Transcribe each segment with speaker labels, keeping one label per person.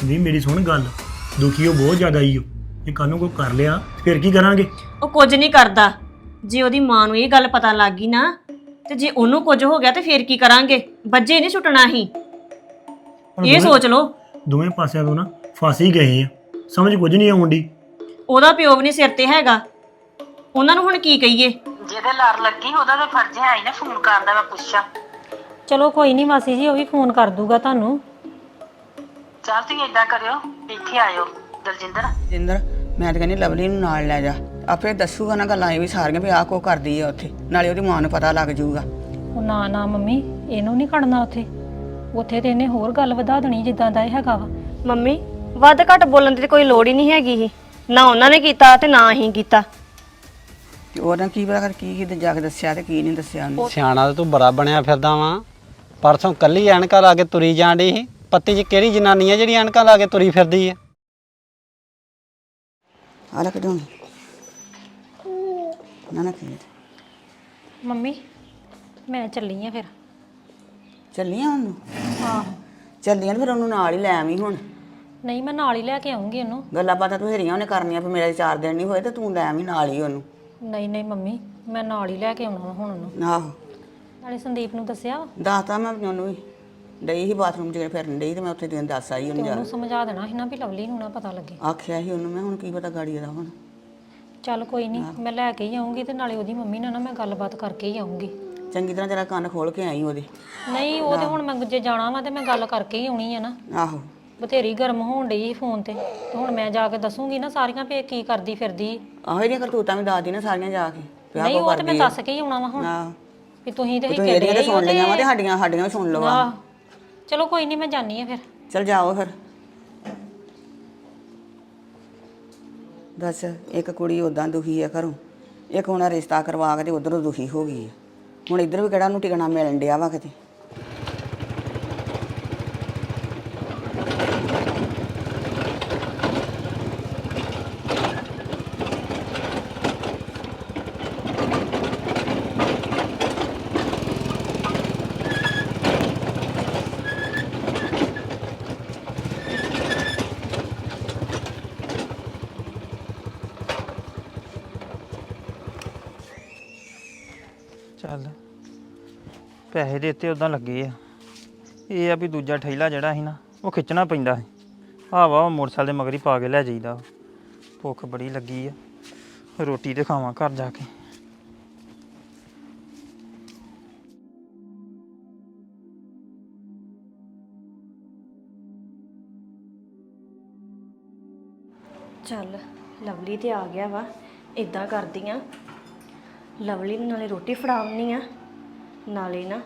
Speaker 1: ਸੰਦੀਪ ਮੇਰੀ ਸੁਣ ਗੱਲ। ਦੁਖੀ ਉਹ ਬਹੁਤ ਜ਼ਿਆਦਾ ਹੀ ਹੋ। ਇਹ ਕੱਲ ਨੂੰ ਕੋਈ ਕਰ ਲਿਆ ਫਿਰ ਕੀ ਕਰਾਂਗੇ?
Speaker 2: ਉਹ ਕੁਝ ਨਹੀਂ ਕਰਦਾ। ਜੇ ਉਹਦੀ ਮਾਂ ਨੂੰ ਇਹ ਗੱਲ ਪਤਾ ਲੱਗ ਗਈ ਨਾ ਤੇ ਜੇ ਉਹਨੂੰ ਕੁਝ ਹੋ ਗਿਆ ਤੇ ਫੇਰ ਕੀ ਕਰਾਂਗੇ? ਬੱਜੇ ਨਹੀਂ ਛੁੱਟਣਾ ਹੀ
Speaker 1: ਹੁਣ
Speaker 2: ਇਹ
Speaker 1: ਦੋਵੇਂ-
Speaker 2: ਸੋਚ ਲਓ।
Speaker 1: ਦੋਵੇਂ ਪਾਸਿਆਂ ਤੋਂ ਨਾ ਫਸ ਹੀ ਗਏ ਆ। ਸਮਝ ਕੁਝ ਨਹੀਂ ਆਉਂਦੀ
Speaker 2: ਉਹਦਾ ਪਿਓ ਵੀ ਨਹੀਂ ਸਿਰ ਤੇ ਹੈਗਾ। ਉਹਨਾਂ ਨੂੰ ਹੁਣ ਕੀ ਕਹੀਏ?
Speaker 3: ਜਿਹਦੇ ਲੜ ਲੱਗੀ ਉਹਦਾ ਤਾਂ ਫਰਜ਼ ਹੈ ਹੀ ਨਾ ਫੋਨ ਕਰਨ ਦਾ ਮੈਂ ਪੁੱਛਾਂ।
Speaker 4: ਚਲੋ ਕੋਈ ਨਹੀਂ ਮਾਸੀ ਜੀ ਉਹ ਵੀ ਫੋਨ ਕਰ ਦੂਗਾ ਤੁਹਾਨੂੰ।
Speaker 3: ਚੱਲ ਤੁਸੀਂ ਏਦਾਂ ਕਰਿਓ ਇੱਥੇ ਆਇਓ ਦਲਜਿੰਦਰ।
Speaker 5: ਜਿੰਦਰ ਮੈਂ ਤਾਂ ਕਹਿੰਦੀ ਲਵਲੀ ਨੂੰ ਨਾਲ ਲੈ ਜਾ। ਆਪੇ ਦੱਸੂਗਾ ਨਾ ਗੱਲਾਂ ਇਹ ਵੀ ਸਾਰੀਆਂ ਵੀ ਆਹ ਕੋ ਕਰਦੀ ਆ ਉੱਥੇ। ਨਾਲੇ ਉਹਦੀ ਮਾਂ ਨੂੰ ਪਤਾ ਲੱਗ ਜਾਊਗਾ।
Speaker 4: ਉਹ ਨਾ ਨਾ ਮੰਮੀ ਇਹਨੂੰ ਨਹੀਂ ਖੜਨਾ ਉੱਥੇ। ਉੱਥੇ ਤੇ ਇਹਨੇ ਹੋਰ ਗੱਲ ਵਧਾ ਦੇਣੀ ਜਿੱਦਾਂ ਦਾ ਇਹ ਹੈਗਾ ਵਾ।
Speaker 2: ਮੰਮੀ ਵੱਧ ਘੱਟ ਬੋਲਣ ਦੀ ਤੇ ਕੋਈ ਲੋੜ ਹੀ ਨਹੀਂ ਹੈਗੀ ਸੀ। ਨਾ ਉਹਨਾਂ ਨੇ ਕੀਤਾ ਤੇ ਨਾ ਹੀ ਕੀਤਾ।
Speaker 5: ਕਿ ਉਹਨਾਂ ਕੀ ਪਤਾ ਕਰ ਕੀ ਕੀ ਜਾ ਕੇ ਦੱਸਿਆ ਤੇ ਕੀ ਨਹੀਂ ਦੱਸਿਆ ਉਹਨੂੰ।
Speaker 6: ਸਿਆਣਾ ਤਾਂ ਤੂੰ ਬੜਾ ਬਣਿਆ ਫਿਰਦਾ ਵਾਂ। ਪਰਸੋਂ ਕੱਲੀ ਐਨਕਾਂ ਲਾ ਕੇ ਤੁਰੀ ਜਾਣ ਡਈ ਸੀ। ਪੱਤੀ 'ਚ ਕਿਹੜੀ ਜਨਾਨੀ ਆ ਜਿਹੜੀ ਐਨਕਾਂ ਲਾ ਕੇ ਤੁਰੀ ਫਿਰਦੀ ਆ?
Speaker 5: ਆ ਲੈ ਕਢਾਉਣੀ ਨਾ ਨਾ ਕੀ
Speaker 4: ਮੰਮੀ ਮੈਂ ਚੱਲੀ ਆ ਫਿਰ।
Speaker 5: ਚੱਲੀਆਂ ਉਹਨੂੰ?
Speaker 4: ਆਹੋ
Speaker 5: ਚੱਲੀਆਂ ਤੇ ਫਿਰ ਉਹਨੂੰ ਨਾਲ ਹੀ ਲੈ ਆਵੀਂ ਹੁਣ।
Speaker 4: ਨਹੀਂ ਮੈਂ ਨਾਲ ਹੀ ਲੈ ਕੇ ਆਉਂਗੀ ਉਹਨੂੰ।
Speaker 5: ਗੱਲਾਂ ਬਾਤਾਂ ਤੂੰ ਹੇਰੀਆਂ ਉਹਨੇ ਕਰਨੀਆਂ ਵੀ ਮੇਰੇ ਚਾਰ ਦਿਨ ਨਹੀਂ ਹੋਏ ਤੇ ਤੂੰ ਲੈ ਆਵੀਂ ਨਾਲ ਹੀ ਉਹਨੂੰ।
Speaker 4: ਨਹੀਂ ਨਹੀਂ ਮੰਮੀ ਮੈਂ ਨਾਲ ਹੀ ਲੈ ਕੇ ਆਉਣਾ ਵਾ ਹੁਣ ਉਹਨੂੰ।
Speaker 5: ਆਹੋ।
Speaker 4: ਨਾਲੇ ਸੰਦੀਪ ਨੂੰ ਦੱਸਿਆ ਵਾ।
Speaker 5: ਦੱਸਤਾ ਮੈਂ ਉਹਨੂੰ ਵੀ। ਡਈ ਸੀ ਬਾਥਰੂਮ 'ਚ ਫਿਰਨ ਡਈ ਤੇ ਮੈਂ ਉੱਥੇ ਦਿਨ ਦੱਸ ਆਈ ਉਹਨੂੰ ਜਾ
Speaker 4: ਉਹਨੂੰ ਸਮਝਾ ਦੇਣਾ ਸੀ ਨਾ ਵੀ ਲਵਲੀ ਨੂੰ ਨਾ ਪਤਾ ਲੱਗੇ।
Speaker 5: ਆਖਿਆ ਸੀ ਉਹਨੂੰ ਮੈਂ ਹੁਣ ਕੀ ਪਤਾ ਗਾੜੀ ਦਾ ਹੁਣ।
Speaker 4: ਚੱਲ ਕੋਈ ਨਹੀਂ ਮੈਂ ਲੈ ਕੇ ਹੀ ਆਉਂਗੀ ਤੇ ਨਾਲੇ ਉਹਦੀ ਮੰਮੀ ਨਾਲ ਨਾ ਮੈਂ ਗੱਲਬਾਤ ਕਰਕੇ ਹੀ ਆਉਂਗੀ
Speaker 5: ਚੰਗੀ ਤਰ੍ਹਾਂ ਤੇਰਾ ਕੰਨ ਖੋਲ ਕੇ ਆਈ ਉਹਦੇ।
Speaker 4: ਨਹੀਂ ਉਹ ਤੇ ਹੁਣ ਮੈਂ ਜੇ ਜਾਣਾ ਵਾ ਤੇ ਮੈਂ ਗੱਲ ਕਰਕੇ ਹੀ ਆਉਣੀ ਆ ਨਾ।
Speaker 5: ਆਹੋ।
Speaker 4: ਬਥੇਰੀ ਗਰਮ ਹੋਣ ਡਈ ਸੀ ਫੋਨ ਤੇ। ਤੇ ਹੁਣ ਮੈਂ ਜਾ ਕੇ ਦੱਸੂਗੀ ਨਾ ਸਾਰੀਆਂ ਇਹ ਕੀ ਕਰਦੀ ਫਿਰਦੀ।
Speaker 5: ਆਹੋ ਇਹਦੀਆਂ ਕਰਤੂਤਾਂ ਵੀ ਦੱਸਦੀ ਨਾ ਸਾਰੀਆਂ ਜਾ ਕੇ।
Speaker 4: ਨਹੀਂ ਉਹ ਤੇ ਮੈਂ। ਦੱਸ ਕੇ ਹੀ ਆਉਣਾ ਵਾ ਹੁਣ।
Speaker 5: ਆਹੋ।
Speaker 4: ਵੀ ਤੁਸੀਂ ਤੇ
Speaker 5: ਵੀ ਤੂੰ
Speaker 4: ਹਿੱਕੇ
Speaker 5: ਇਹਦੀਆਂ
Speaker 4: ਦੇ
Speaker 5: ਤੇ ਸੁਣ ਲਈਆਂ ਵਾ ਤੇ ਸਾਡੀਆਂ ਸਾਡੀਆਂ ਵੀ ਸੁਣ ਲਓ
Speaker 4: ਆਹ। ਚਲੋ ਕੋਈ ਨਹੀਂ, ਮੈਂ ਜਾਣੀ ਆ ਫਿਰ।
Speaker 5: ਚਲ ਜਾਓ ਫਿਰ। ਦੱਸ ਇੱਕ ਕੁੜੀ ਉਦਾਂ ਦੁਖੀ ਆ ਘਰੋਂ, ਇੱਕ ਹੁਣ ਰਿਸ਼ਤਾ ਕਰਵਾ ਕੇ ਤੇ ਉਧਰੋਂ ਦੁਖੀ ਹੋ ਗਈ ਆ। ਹੁਣ ਇੱਧਰ ਵੀ ਕਿਹੜਾ ਨੂੰ ਟਿਕਣਾ ਮਿਲਣ ਡਿਆ ਵਾ ਕਿਤੇ?
Speaker 7: ਚੱਲ। ਪੈਸੇ ਦੇ ਉੱਤੇ ਉਦਾਂ ਲੱਗੇ ਆ। ਇਹ ਆ ਵੀ ਦੂਜਾ ਠੇਲਾ ਜਿਹੜਾ ਸੀ ਨਾ, ਉਹ ਖਿੱਚਣਾ ਪੈਂਦਾ ਸੀ। ਆਹ ਵਾ ਮੋਟਰਸਾਈਕਲ ਦੇ ਮਗਰ ਪਾ ਕੇ ਲੈ ਜਾਈਦਾ। ਭੁੱਖ ਬੜੀ ਲੱਗੀ ਆ। ਰੋਟੀ ਤੇ ਖਾਵਾਂ ਘਰ ਜਾ ਕੇ।
Speaker 2: ਚੱਲ, ਲਵਲੀ ਤੇ ਆ ਗਿਆ ਵਾ। ਇਦਾਂ ਕਰਦੀ ਆ। ਲਵਲੀ ਨੂੰ ਨਾਲੇ ਰੋਟੀ ਫੜਾਉਣੀ ਆ। ਨਾਲੇ ਨਾ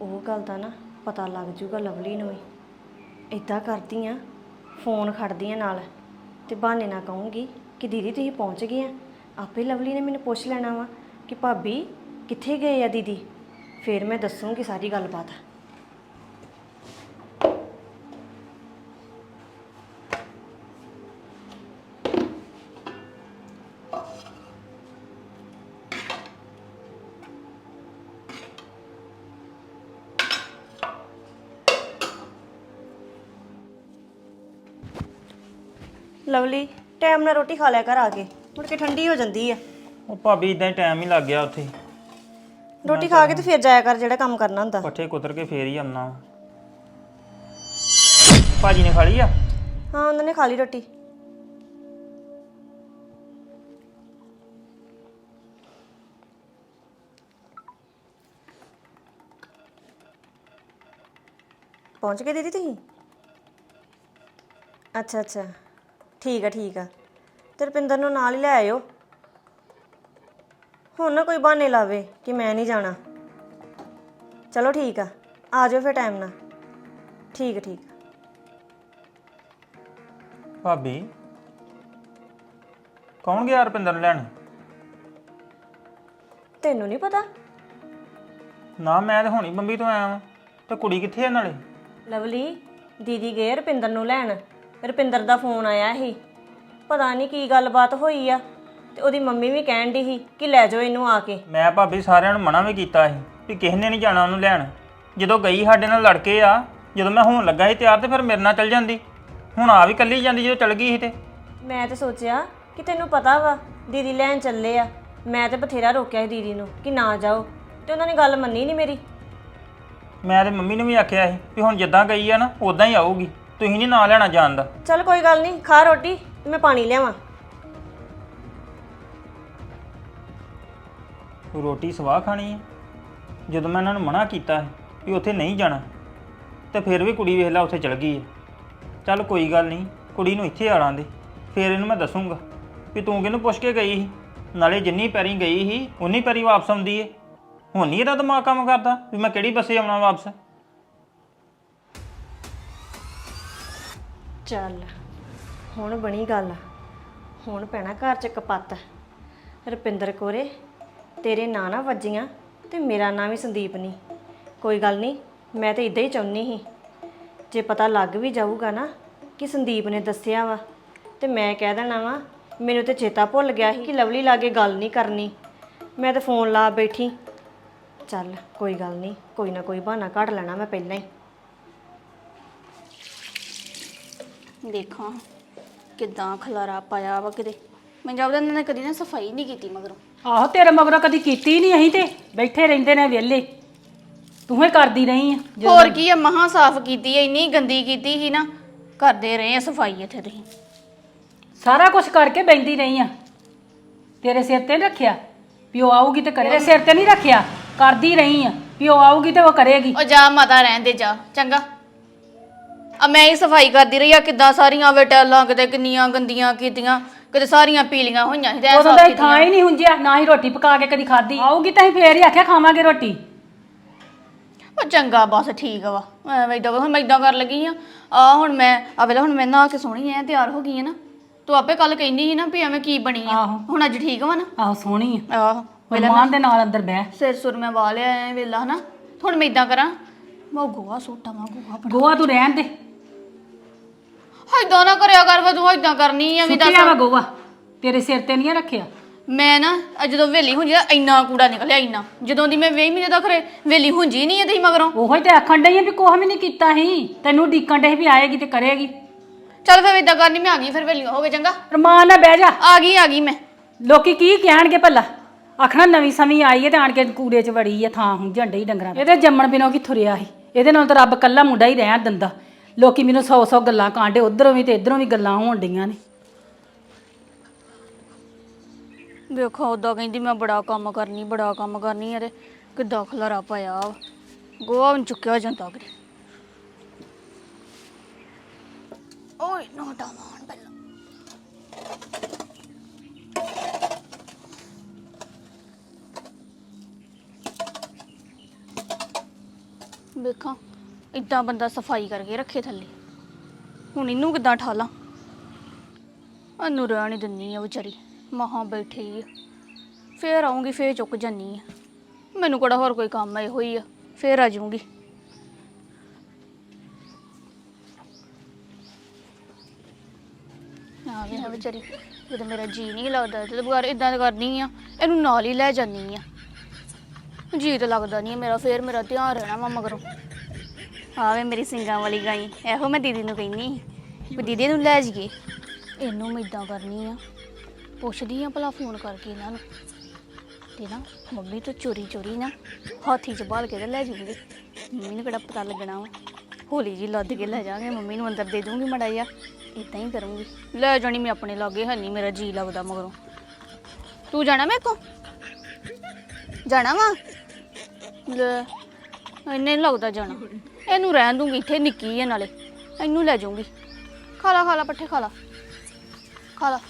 Speaker 2: ਉਹ ਗੱਲ ਦਾ ਨਾ ਪਤਾ ਲੱਗ ਜੂਗਾ ਲਵਲੀ ਨੂੰ ਹੀ ਇਦਾਂ ਕਰਦੀ ਆ, ਫੋਨ ਖੜਦੀ ਆ ਨਾਲ ਤੇ ਬਹਾਨੇ ਨਾ ਕਹੂੰਗੀ ਕਿ ਦੀਦੀ ਤੁਸੀਂ ਪਹੁੰਚ ਗਏ ਆ। ਆਪੇ ਲਵਲੀ ਨੇ ਮੈਨੂੰ ਪੁੱਛ ਲੈਣਾ ਵਾ ਕਿ ਭਾਬੀ ਕਿੱਥੇ ਗਏ ਆ ਦੀਦੀ? ਫਿਰ ਮੈਂ ਦੱਸੂਗੀ ਸਾਰੀ ਗੱਲਬਾਤ। ਲਵਲੀ ਟਾਈਮ ਨਾਲ ਰੋਟੀ ਖਾ ਲਿਆ ਕਰ ਆ ਕੇ। ਮੁੜ ਕੇ ਠੰਡੀ ਹੋ ਜਾਂਦੀ ਆ।
Speaker 7: ਉਹ ਭਾਬੀ ਇਦਾਂ ਹੀ ਟਾਈਮ ਹੀ ਲੱਗ ਗਿਆ ਉੱਥੇ।
Speaker 2: ਰੋਟੀ ਖਾ ਕੇ ਤੇ ਫਿਰ ਜਾਇਆ ਕਰ ਜਿਹੜਾ ਕੰਮ ਕਰਨਾ ਹੁੰਦਾ।
Speaker 7: ਪੱਠੇ ਕੁਤਰ ਕੇ ਫੇਰ ਹੀ ਆਉਣਾ ਭਾਜੀ ਨੇ ਖਾ ਲਈ ਆ?
Speaker 2: ਹਾਂ ਉਹਨਾਂ ਨੇ ਖਾ ਲਈ ਰੋਟੀ। ਪਹੁੰਚ ਗਏ ਦੀਦੀ ਤੁਸੀਂ? ਅੱਛਾ ਅੱਛਾ। ਠੀਕ ਆ ਠੀਕ ਆ। ਤੇ ਰੁਪਿੰਦਰ ਨੂੰ ਨਾਲ ਹੀ ਲੈ ਆਇਓ। ਹੁਣ ਨਾ ਕੋਈ ਬਹਾਨੇ ਲਾਵੇ ਕਿ ਮੈਂ ਨਹੀਂ ਜਾਣਾ। ਚਲੋ ਠੀਕ ਆ ਆ ਜਾਓ ਫਿਰ ਟਾਈਮ ਨਾਲ। ਠੀਕ ਆ, ਠੀਕ ਆ।
Speaker 7: ਭਾਬੀ ਕੌਣ ਗਿਆ ਰੁਪਿੰਦਰ ਨੂੰ ਲੈਣ?
Speaker 2: ਤੈਨੂੰ ਨਹੀਂ ਪਤਾ?
Speaker 7: ਨਾ ਮੈਂ ਤੇ ਹੁਣੀ ਬੰਬੀ ਤੋਂ ਆਇਆ ਵਾਂ। ਤੇ ਕੁੜੀ ਕਿੱਥੇ ਆ ਨਾਲੇ?
Speaker 2: ਲਵਲੀ ਦੀਦੀ ਗਏ ਰੁਪਿੰਦਰ ਨੂੰ ਲੈਣ। ਰੁਪਿੰਦਰ ਦਾ ਫੋਨ ਆਇਆ ਸੀ। ਪਤਾ ਨਹੀਂ ਕੀ ਗੱਲਬਾਤ ਹੋਈ ਆ ਤੇ ਉਹਦੀ ਮੰਮੀ ਵੀ ਕਹਿਣ ਦੀ ਸੀ ਕਿ ਲੈ ਜਾਓ ਇਹਨੂੰ ਆ ਕੇ।
Speaker 7: ਮੈਂ ਭਾਬੀ ਸਾਰਿਆਂ ਨੂੰ ਮਨਾ ਵੀ ਕੀਤਾ ਸੀ ਵੀ ਕਿਸੇ ਨੇ ਨਹੀਂ ਜਾਣਾ ਉਹਨੂੰ ਲੈਣ। ਜਦੋਂ ਗਈ ਸਾਡੇ ਨਾਲ ਲੜ ਕੇ ਆ ਜਦੋਂ ਮੈਂ ਹੋਣ ਲੱਗਾ ਸੀ ਤਿਆਰ ਤੇ ਫਿਰ ਮੇਰੇ ਨਾਲ ਚੱਲ ਜਾਂਦੀ। ਹੁਣ ਆ ਵੀ ਕੱਲੀ ਜਾਂਦੀ ਜਦੋਂ ਚਲ ਗਈ ਸੀ ਤੇ।
Speaker 2: ਮੈਂ ਤਾਂ ਸੋਚਿਆ ਕਿ ਤੈਨੂੰ ਪਤਾ ਵਾ ਦੀਦੀ ਲੈਣ ਚੱਲੇ ਆ। ਮੈਂ ਤੇ ਬਥੇਰਾ ਰੋਕਿਆ ਸੀ ਦੀਦੀ ਨੂੰ ਕਿ ਨਾ ਜਾਓ ਤੇ ਉਹਨਾਂ ਨੇ ਗੱਲ ਮੰਨੀ ਨਹੀਂ ਮੇਰੀ।
Speaker 7: ਮੈਂ ਤੇ ਮੰਮੀ ਨੂੰ ਵੀ ਆਖਿਆ ਸੀ ਵੀ ਹੁਣ ਜਿੱਦਾਂ ਗਈ ਆ ਨਾ ਉਦਾਂ ਹੀ ਆਊਗੀ। ਤੁਸੀਂ ਨਹੀਂ ਨਾਂ ਲੈਣਾ ਜਾਣ ਦਾ।
Speaker 2: ਚੱਲ ਕੋਈ ਗੱਲ ਨਹੀਂ ਖਾ ਰੋਟੀ ਤੇ ਮੈਂ ਪਾਣੀ ਲਿਆਵਾਂ।
Speaker 7: ਰੋਟੀ ਸਵਾਹ ਖਾਣੀ ਹੈ ਜਦੋਂ ਮੈਂ ਇਹਨਾਂ ਨੂੰ ਮਨਾ ਕੀਤਾ ਸੀ ਵੀ ਉੱਥੇ ਨਹੀਂ ਜਾਣਾ ਤੇ ਫਿਰ ਵੀ ਕੁੜੀ ਵੇਖ ਲਾ ਉੱਥੇ ਚਲ ਗਈ ਹੈ ਚੱਲ ਕੋਈ ਗੱਲ ਨਹੀਂ ਕੁੜੀ ਨੂੰ ਇੱਥੇ ਆੜਾਂ ਦੇ ਫਿਰ ਇਹਨੂੰ ਮੈਂ ਦੱਸੂਗਾ ਵੀ ਤੂੰ ਕਿਹਨੂੰ ਪੁੱਛ ਕੇ ਗਈ ਸੀ? ਨਾਲੇ ਜਿੰਨੀ ਪੈਰੀ ਗਈ ਸੀ ਉਨੀ ਪੈਰੀ ਵਾਪਸ ਆਉਂਦੀ ਏ। ਹੁਣ ਨਹੀਂ ਇਹਦਾ ਦਿਮਾਗ ਕੰਮ ਕਰਦਾ ਵੀ ਮੈਂ ਕਿਹੜੀ ਬੱਸੇ ਆਉਣਾ ਵਾਪਸ?
Speaker 2: ਚੱਲ, ਹੁਣ ਬਣੀ ਗੱਲ। ਹੁਣ ਪੈਣਾ ਘਰ ਚ ਕਪੱਤ ਰੁਪਿੰਦਰ ਕੋਰੇ, ਤੇਰੇ ਨਾਂ ਨਾ ਵੱਜੀਆਂ ਤੇ ਮੇਰਾ ਨਾਂ ਵੀ ਸੰਦੀਪ ਨਹੀਂ ਕੋਈ ਗੱਲ ਨਹੀਂ ਮੈਂ ਤਾਂ ਇਦਾਂ ਹੀ ਚਾਹੁੰਦੀ ਸੀ। ਜੇ ਪਤਾ ਲੱਗ ਵੀ ਜਾਊਗਾ ਨਾ ਕਿ ਸੰਦੀਪ ਨੇ ਦੱਸਿਆ ਵਾ ਤੇ ਮੈਂ ਕਹਿ ਦੇਣਾ ਵਾ, ਮੈਨੂੰ ਤੇ ਚੇਤਾ ਭੁੱਲ ਗਿਆ ਸੀ ਕਿ ਲਵਲੀ ਲਾਗੇ ਗੱਲ ਨਹੀਂ ਕਰਨੀ। ਮੈਂ ਤਾਂ ਫੋਨ ਲਾ ਬੈਠੀ। ਚੱਲ, ਕੋਈ ਗੱਲ ਨਹੀਂ ਕੋਈ ਨਾ ਕੋਈ ਬਹਾਨਾ ਕੱਢ ਲੈਣਾ ਮੈਂ ਪਹਿਲਾਂ ਹੀ।
Speaker 8: ਦੇਖਾਂ ਕਿਦਾਂ ਖਲਾਰਾ ਪਾਇਆ ਵਾ ਕਿਤੇ। ਮੈਂ ਜਾਪਦਾ ਇਹਨਾਂ ਨੇ ਕਦੀ ਨਾ ਸਫ਼ਾਈ ਨਹੀਂ ਕੀਤੀ ਮਗਰੋਂ।
Speaker 9: ਆਹੋ ਤੇਰੇ ਮਗਰੋਂ ਕਦੀ ਕੀਤੀ ਨਹੀਂ ਅਸੀਂ ਤੇ। ਬੈਠੇ ਰਹਿੰਦੇ ਨੇ ਵਿਹਲੇ। ਤੂੰ ਹੀ ਕਰਦੀ ਰਹੀ ਆ।
Speaker 8: ਹੋਰ ਕੀ ਆ ਮਹਾ ਸਾਫ਼ ਕੀਤੀ ਐ ਇੰਨੀ ਗੰਦੀ ਕੀਤੀ ਸੀ ਨਾ। ਕਰਦੇ ਰਹੇ ਆ ਸਫ਼ਾਈ ਇੱਥੇ ਤੁਸੀਂ।
Speaker 9: ਸਾਰਾ ਕੁਝ ਕਰਕੇ ਬੈੰਦੀ ਰਹੀ ਆ। ਤੇਰੇ ਸਿਰ ਤੇ ਨੀ ਰੱਖਿਆ। ਵੀ ਉਹ ਆਊਗੀ ਤੇ ਕਰੇ ਤੇਰੇ ਸਿਰ ਤੇ ਨਹੀਂ ਰੱਖਿਆ। ਕਰਦੀ ਰਹੀ ਆ। ਵੀ ਉਹ ਆਊਗੀ ਤੇ ਉਹ ਕਰੇਗੀ।
Speaker 8: ਉਹ ਜਾ ਮਾਤਾ ਰਹਿਣ ਦੇ ਜਾ। ਚੰਗਾ। ਆ ਮੈਂ ਹੀ ਸਫ਼ਾਈ ਕਰਦੀ ਰਹੀ ਆ ਕਿੱਦਾਂ ਸਾਰੀਆਂ ਵਟੈਲਾਂ ਕਿਤੇ ਕਿੰਨੀਆਂ ਗੰਦੀਆਂ ਕੀਤੀਆਂ ਕਿਤੇ ਸਾਰੀਆਂ ਪੀਲੀਆਂ ਹੋਈਆਂ ਸੀ ਤੇ ਐਂ
Speaker 9: ਉਦੋਂ
Speaker 8: ਸਾਫ਼।
Speaker 9: ਥਾਂ ਹੀ ਨਹੀਂ ਹੁੰਜਿਆ ਨਾ ਹੀ ਰੋਟੀ ਪਕਾ ਕੇ ਕਦੀ ਖਾਦੀ ਆਊਗੀ ਤਾਂ ਫੇਰ ਹੀ ਆਖਿਆ ਖਾਵਾਂਗੇ ਰੋਟੀ।
Speaker 8: ਉਹ ਚੰਗਾ ਬਸ ਠੀਕ ਵਾ ਐਵੇਂ ਇਦਾਂ ਹੁਣ ਮੈਂ ਇਦਾਂ ਕਰ ਲੱਗੀ ਆ। ਆ ਹੁਣ ਮੈਂ ਆ ਵੇਲੇ ਹੁਣ ਮੈਂ ਨਹਾ ਕੇ ਸੋਹਣੀ ਐ ਤਿਆਰ ਹੋ ਗਈ ਆ ਨਾ। ਤੂੰ ਆਪੇ ਕੱਲ ਕਹਿੰਦੀ ਸੀ ਨਾ ਵੀ ਐਵੇਂ ਕੀ ਬਣੀ ਆ।
Speaker 9: ਆਹੋ।
Speaker 8: ਹੁਣ ਅੱਜ ਠੀਕ ਵਾ ਨਾ।
Speaker 9: ਆਹੋ ਸੋਹਣੀ ਆ।
Speaker 8: ਆਹੋ
Speaker 9: ਮਹਿਮਾਨ ਦੇ ਨਾਲ ਅੰਦਰ ਬਹਿ।
Speaker 8: ਸਿਰ ਸੁਰ ਮੈਂ ਵਾ ਲਿਆ ਐ ਵੇਲਾ ਹਨਾ। ਹੁਣ ਮੈਂ ਇਦਾਂ ਕਰਾਂ ਮੈਂ ਗੋਆ ਸੋਟਾ ਮਾ ਗੋਆ
Speaker 9: ਗੋਆ ਤੂੰ ਰਹਿਣ ਦੇ।
Speaker 8: ਇਦਾਂ ਨਾ ਕਰਿਆ ਕਰ ਫਿਰ ਤੂੰ ਇਦਾਂ ਕਰਨੀ ਆ ਵੀ ਦੱਸ।
Speaker 9: ਸੁੱਟਿਆ ਵਾ ਗੋਆ ਤੇਰੇ ਸਿਰ ਤੇ ਨਹੀਂ ਰੱਖਿਆ।
Speaker 8: ਮੈਂ ਨਾ ਅੱਜ ਜਦੋਂ ਵੇਲੀ ਹੁੰਜੀ ਨਾ ਇੰਨਾ ਕੂੜਾ ਨਿਕਲਿਆ ਇੰਨਾ। ਜਦੋਂ ਦੀ ਮੈਂ ਵੇਹੀ ਮਹੀਨੇ ਦਾ ਖਰੇ ਵੇਲੀ ਹੁੰਜੀ ਨਹੀਂ ਇਹਦੀ ਮਗਰੋਂ।
Speaker 9: ਉਹੋ ਹੀ ਤੇ ਆਖਣ ਡਈ ਆ ਵੀ ਕੋਹ ਵੀ ਨਹੀਂ ਕੀਤਾ ਸੀ। ਤੈਨੂੰ ਡੀਕਣ ਡੇ ਵੀ ਆਏਗੀ ਤੇ ਕਰੇਗੀ।
Speaker 8: ਚੱਲ ਫਿਰ ਇਦਾਂ ਕਰਨੀ ਮੈਂ ਆ ਗਈ ਫਿਰ ਵੇਲੀ ਹੋ ਗਏ ਚੰਗਾ।
Speaker 9: ਰਮਾਨ ਨਾਲ ਬਹਿ ਜਾ।
Speaker 8: ਆ ਗਈ ਆ ਗਈ ਮੈਂ।
Speaker 9: ਲੋਕੀ ਕੀ ਕਹਿਣਗੇ ਭਲਾ? ਆਖਣਾ ਨਵੀਂ ਸਮੀ ਆਈ ਹੈ ਤੇ ਆਣ ਕੇ ਕੂੜੇ 'ਚ ਵੜੀ ਹੈ ਥਾਂ ਹੁਣ ਝੰਡੇ ਹੀ ਡੰਗਰਾਂ ਇਹਦੇ ਜੰਮਣ ਬਿਨੋਂ ਕਿੱਥੋਂ ਰਿਹਾ ਸੀ? ਇਹਦੇ ਨਾਲ ਤਾਂ ਰੱਬ ਕੱਲਾ ਮੁੰਡਾ ਹੀ ਰਹਿਣ ਦਿੰਦਾ। ਲੋਕੀ ਮੈਨੂੰ ਸੌ ਸੌ ਗੱਲਾਂ ਕਾਂਡੇ, ਉਧਰੋਂ ਵੀ ਤੇ ਇਧਰੋਂ ਵੀ ਗੱਲਾਂ ਹੋਣ ਡਈਆਂ ਨੇ।
Speaker 8: ਵੇਖੋ ਉਦਾਂ ਕਹਿੰਦੀ ਮੈਂ ਬੜਾ ਕੰਮ ਕਰਨੀ, ਬੜਾ ਕੰਮ ਕਰਨੀ ਆ ਕਿੱਦਾਂ ਖਲਾਰਾ ਪਾਇਆ ਵਾ। ਗੋਆ ਵੀ ਨੀ ਚੁੱਕਿਆ ਜਾਂਦਾ ਕਰੇ ਓਏ, ਨੋਟਾ ਮਾਨ ਪਹਿਲਾਂ। ਵੇਖਾਂ। ਇਦਾਂ ਬੰਦਾ ਸਫ਼ਾਈ ਕਰਕੇ ਰੱਖੇ ਥੱਲੇ। ਹੁਣ ਇਹਨੂੰ ਕਿੱਦਾਂ ਠਾਲਾਂ? ਅਨੂੰ ਰਹਿਣ ਹੀ ਦਿੰਨੀ ਆ ਵਿਚਾਰੀ, ਮਹਾਂ ਬੈਠੀ ਆ। ਫੇਰ ਆਉਂਗੀ ਫੇਰ ਚੁੱਕ ਜਾਨੀ ਆ। ਮੈਨੂੰ ਕਿਹੜਾ ਹੋਰ ਕੋਈ ਕੰਮ ਹੈ ਹੋਈ ਆ, ਫੇਰ ਆ ਜਾਊਂਗੀ। ਆ ਗਿਆ ਵਿਚਾਰੀ, ਜਦੋਂ ਮੇਰਾ ਜੀ ਨਹੀਂ ਲੱਗਦਾ ਤੇ ਬਗਾਰ ਇਦਾਂ ਕਰਨੀ ਆ, ਇਹਨੂੰ ਨਾਲ ਹੀ ਲੈ ਜਾਨੀ ਆ। ਜੀ ਤਾਂ ਲੱਗਦਾ ਨਹੀਂ ਮੇਰਾ, ਫੇਰ ਮੇਰਾ ਧਿਆਨ ਰਹਿਣਾ ਵਾ ਮਗਰੋਂ। ਆਵੇ ਮੇਰੀ ਸਿੰਗਾਂ ਵਾਲੀ ਗਾਈ, ਇਹੋ ਮੈਂ ਦੀਦੀ ਨੂੰ ਕਹਿੰਨੀ ਵੀ ਦੀਦੀ ਨੂੰ ਲੈ ਜਾਈਏ। ਇਹਨੂੰ ਮੈਂ ਇਦਾਂ ਕਰਨੀ ਆ, ਪੁੱਛਦੀ ਆ ਭਲਾ ਫੋਨ ਕਰਕੇ ਇਹਨਾਂ ਨੂੰ ਤੇ ਨਾ ਮੰਮੀ ਤੋਂ ਚੋਰੀ ਚੋਰੀ ਨਾ ਹਾਥੀ ਚ ਬਾਲ ਕੇ ਤੇ ਲੈ ਜਾਊਂਗੀ ਮੰਮੀ ਨੂੰ ਕਿਹੜਾ ਪਤਾ ਲੱਗਣਾ ਵਾ। ਹੌਲੀ ਜੀ ਲੱਦ ਕੇ ਲੈ ਜਾਵਾਂਗੇ, ਮੰਮੀ ਨੂੰ ਅੰਦਰ ਦੇ ਦੂੰਗੀ ਮੜਾ ਜਿਹਾ। ਇਦਾਂ ਹੀ ਕਰੂੰਗੀ। ਲੈ ਜਾਣੀ ਮੈਂ ਆਪਣੇ ਲਾਗੇ, ਹੈ ਨਹੀਂ ਮੇਰਾ ਜੀ ਲੱਗਦਾ ਮਗਰੋਂ। ਤੂੰ ਜਾਣਾ ਮੇਰੇ ਕੋ ਜਾਣਾ ਵਾ? ਲੈ, ਇੰਨੇ ਲੱਗਦਾ ਜਾਣਾ। ਇਹਨੂੰ ਰਹਿਣ ਦੂੰਗੀ ਇੱਥੇ ਨਿੱਕੀ ਹੈ ਨਾਲੇ। ਇਹਨੂੰ ਲੈ ਜਾਊਂਗੀ। ਖਾ ਲਾ ਖਾ ਲਾ ਪੱਠੇ ਖਾ ਲਾ। ਖਾ ਲਾ।